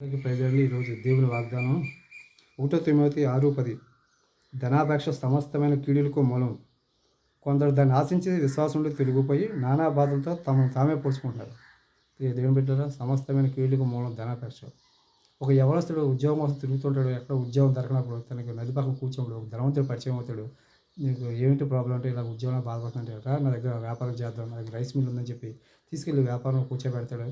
ప్రజలు ఈరోజు దేవుని వాగ్దానం ఒకటో తిమోతి ఆరు పది. ధనాపేక్ష సమస్తమైన కీడులకు మూలం. కొందరు దాన్ని ఆశించి విశ్వాసంలో తిరిగిపోయి నానా బాధలతో తమను తామే పొడుచుకుంటారు దేవుని బిడ్డరా సమస్తమైన కీడులకు మూలం ధనాపేక్ష ఒక యవనస్తుడు ఉద్యోగం కోసం తిరుగుతుంటాడు. ఎక్కడ ఉద్యోగం దొరకనప్పుడు తనకి నది పక్కన కూర్చోడు. ఒక ధనవంతుడు పరిచయం అవుతాడు. నీకు ఏమిటి ప్రాబ్లం అంటే ఇలా ఉద్యోగంలో బాధపడుతుంటే నా దగ్గర వ్యాపారం చేద్దాం. నా దగ్గర రైస్ మిల్ ఉందని చెప్పి తీసుకెళ్ళి వ్యాపారం కూర్చోబెడతాడు.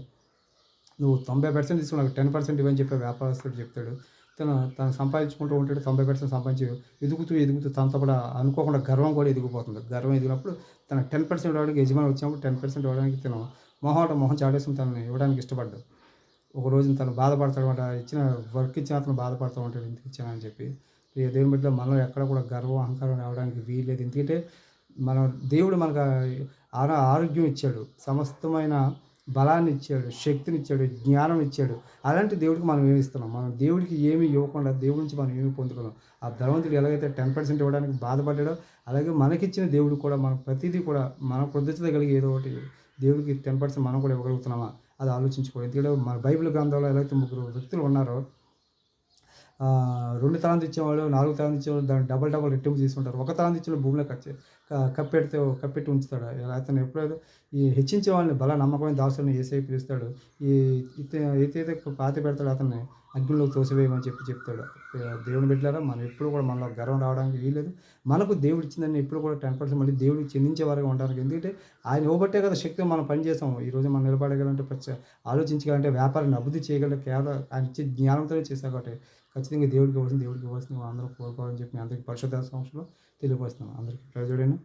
నువ్వు తొంభై పర్సెంట్ తీసుకుని నాకు టెన్ పర్సెంట్ ఇవ్వని చెప్పి వ్యాపారస్తుడు చెప్తాడు. తను తను సంపాదించుకుంటూ ఉంటాడు తొంభై పర్సెంట్ సంపాదించి ఎదుగుతూ ఎదుగుతూ తనతో కూడా అనుకోకుండా గర్వం కూడా ఎదిగిపోతుంది. గర్వం ఎదిగినప్పుడు తన టెన్ పర్సెంట్ ఇవ్వడానికి యజమాని వచ్చినప్పుడు టెన్ పర్సెంట్ ఇవ్వడానికి తను మొహమాట మొహం చాడేసుకుని తనని ఇవ్వడానికి ఇష్టపడ్డాడు. ఒక రోజు తను బాధపడతాడు అనమాట ఇచ్చిన వర్క్ ఇచ్చిన అతను బాధపడుతూ ఉంటాడు ఇంటికి ఇచ్చాను అని చెప్పి. దేవుని బిడ్డ మనం ఎక్కడ కూడా గర్వం అహంకారం రావడానికి వీల్లేదు ఎందుకంటే మనం దేవుడు మనకు ఆరో ఆరోగ్యం ఇచ్చాడు. సమస్తమైన బలాన్ని ఇచ్చాడు శక్తిని ఇచ్చాడు జ్ఞానం ఇచ్చాడు అలాంటి దేవుడికి మనం ఏమి ఇస్తున్నాం? మనం దేవుడికి ఏమి ఇవ్వకుండా దేవుడి నుంచి మనం ఏమి పొందుకున్నాం? ఆ ధనవంతుడు ఎలాగైతే టెన్ పర్సెంట్ ఇవ్వడానికి బాధపడ్డాడో అలాగే మనకిచ్చిన దేవుడు కూడా మన ప్రతిదీ కూడా మన పొద్దుచదగలిగే ఏదో ఒకటి దేవుడికి టెన్ పర్సెంట్ మనం కూడా ఇవ్వగలుగుతున్నామా? అది ఆలోచించుకోవాలి. ఎందుకంటే మన బైబిల్ గ్రంథంలో ఎలాగైతే ముగ్గురు వ్యక్తులు ఉన్నారో రెండు తలాంతి ఇచ్చేవాళ్ళు నాలుగు తలాంతి ఇచ్చేవాళ్ళు దాన్ని డబల్ డబల్ రెట్టింపు తీసుకుంటారు ఒక తలాంతి ఇచ్చిన భూమిలో కట్ కప్పెడితే కప్పెట్టి ఉంచుతాడు. అతను ఎప్పుడైతే ఈ హెచ్చించే వాళ్ళని బల నమ్మకమైన దాసులను ఏసై పిలుస్తాడు. ఈ ఇత ఏదైతే పాతి పెడతాడు అతన్ని అగ్నిలోకి తోసివేయమని చెప్పి చెప్తాడు. దేవుని బిడ్డలారా మనం ఎప్పుడు కూడా మనలో గర్వం రావడానికి వీలేదు మనకు దేవుడు ఇచ్చిందని ఎప్పుడు కూడా టెన్ పర్సెంట్ మళ్ళీ దేవుడికి చెందించే వారికి ఉండడానికి. ఎందుకంటే ఆయన ఇవ్వబట్టే కదా శక్తి మనం పని ఈరోజు ఈ రోజు మనం నిలబడగలంటే ప్రతి ఆలోచించగలంటే వ్యాపారాన్ని అభివృద్ధి చేయగలంటే కేవలం ఆయన ఇచ్చే జ్ఞానంతోనే చేశాం కాబట్టి ఖచ్చితంగా దేవుడికి ఇవ్వాల్సింది దేవుడికి ఇవ్వాల్సింది. అందరూ కోరుకోవాలని చెప్పి అందరికీ పరిశుద్ధ సంవత్సరంలో తెలియపరుస్తున్నాం. అందరికీ ప్రజడైనా